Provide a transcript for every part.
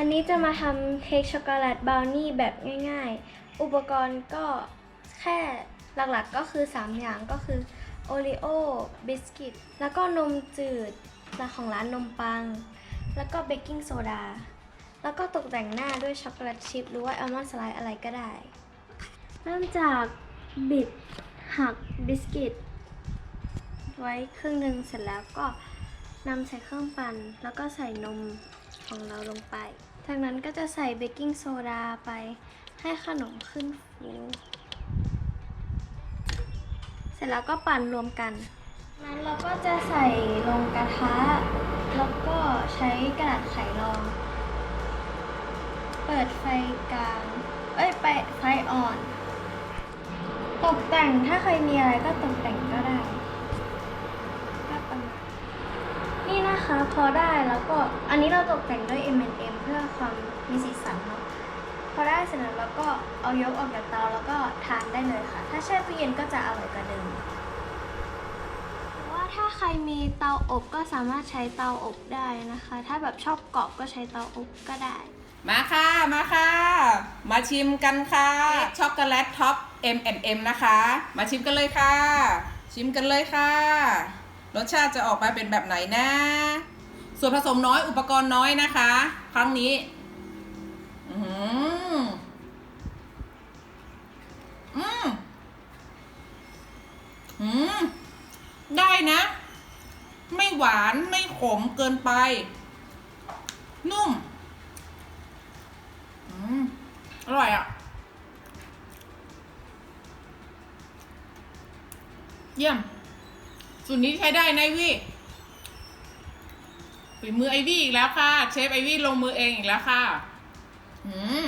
อันนี้จะมาทำเค้กช็อกโกแลตบราวนี่แบบง่ายๆ อุปกรณ์ก็แค่หลักๆก็คือ 3 อย่างก็คือโอรีโอบิสกิตแล้วก็นมจืดของร้านนมปัง แล้วก็เบกกิ้งโซดา แล้วก็ตกแต่งหน้าด้วยช็อกโกแลตชิพหรือว่าอัลมอนด์สไลด์อะไรก็ได้ เริ่มจากบิดหักบิสกิตไว้ครึ่งหนึ่งเสร็จแล้วก็นำใส่เครื่องปั่นแล้วก็ใส่นมของเราลงไป จากนั้นก็จะใส่เบกกิ้งโซดาไปให้ขนมขึ้นฟูเสร็จแล้วก็ปั่นรวมกัน นั้นเราก็จะใส่ลงกระทะ แล้วก็ใช้กระดาษไขรอง เปิดไฟกลาง เอ้ย ไปไฟอ่อน ตกแต่งถ้าใครมีอะไรก็ตกแต่งก็ได้ ก็ประมาณ นี่นะคะพอได้แล้วก็อันนี้เราตกแต่งด้วย M&M เพื่อความมีสีสันเนาะพอได้เสร็จแล้วเราก็เอายกออกจากเตาแล้วก็ทานได้เลยค่ะ ถ้าแช่ตู้เย็นก็จะอร่อยกว่าเดิมหรือว่าถ้าใครมีเตาอบก็สามารถใช้เตาอบได้นะคะ ถ้าแบบชอบกรอบก็ใช้เตาอบก็ได้ มาค่ะ มาค่ะ มาชิมกันค่ะช็อกโกแลตท็อป M&M นะคะ มาชิมกันเลยค่ะ ชิมกันเลยค่ะ รสชาติจะออกมาเป็นแบบไหนนะ ส่วนผสมน้อยอุปกรณ์น้อยนะคะ ครั้งนี้อือหืออืมอืมได้นะ ไม่หวานไม่ขมเกินไป นุ่มอืมอร่อยอะ เยี่ยม สูตรนี้ใช้ได้นะไอวี่ฝีมือไอวี่อีกแล้วค่ะ เชฟไอวี่ลงมือเองอีกแล้วค่ะอืม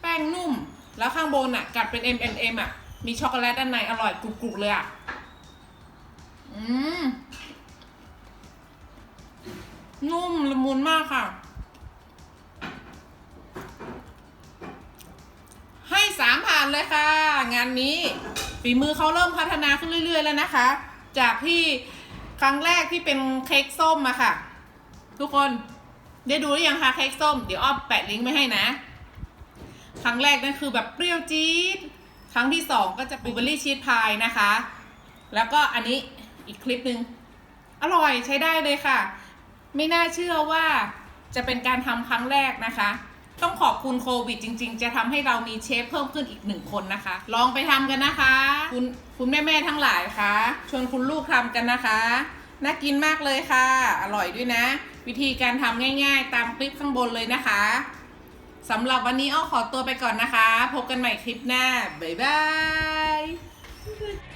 แป้งนุ่ม แล้วข้างบนอะ กัดเป็น M M M อะ มีช็อกโกแลตด้านในอร่อยกรุบๆเลยอะ อืม นุ่มละมุนมากค่ะ ให้สามผ่านเลยค่ะ งานนี้ฝีมือเขาเริ่มพัฒนาขึ้นเรื่อย ๆ แล้วนะคะ จากที่ครั้งแรกที่เป็นเค้กส้มมาค่ะ ทุกคนได้ดูหรือยังคะเค้กส้ม เดี๋ยวอ้อมแปะลิงก์ไว้ให้นะ ครั้งแรกนั่นคือแบบเปรี้ยวจี๊ดครั้งที่สองก็จะบลูเบอร์รี่ชีสพายนะคะ แล้วก็อันนี้อีกคลิปหนึ่งอร่อยใช้ได้เลยค่ะ ไม่น่าเชื่อว่าจะเป็นการทำครั้งแรกนะคะ ต้องขอบคุณโควิดจริง ๆ จะทำให้เรามีเชฟเพิ่มขึ้นอีกหนึ่งคนนะคะ ลองไปทำกันนะคะ คุณคุณแม่ๆทั้งหลายคะชวนคุณลูกทำกันนะคะ น่ากินมากเลยค่ะ อร่อยด้วยนะ วิธีการทำง่าย ๆ ตามคลิปข้างบนเลยนะคะสำหรับวันนี้อ้อขอตัวไปก่อนนะคะ พบกันใหม่คลิปหน้า บ๊ายบาย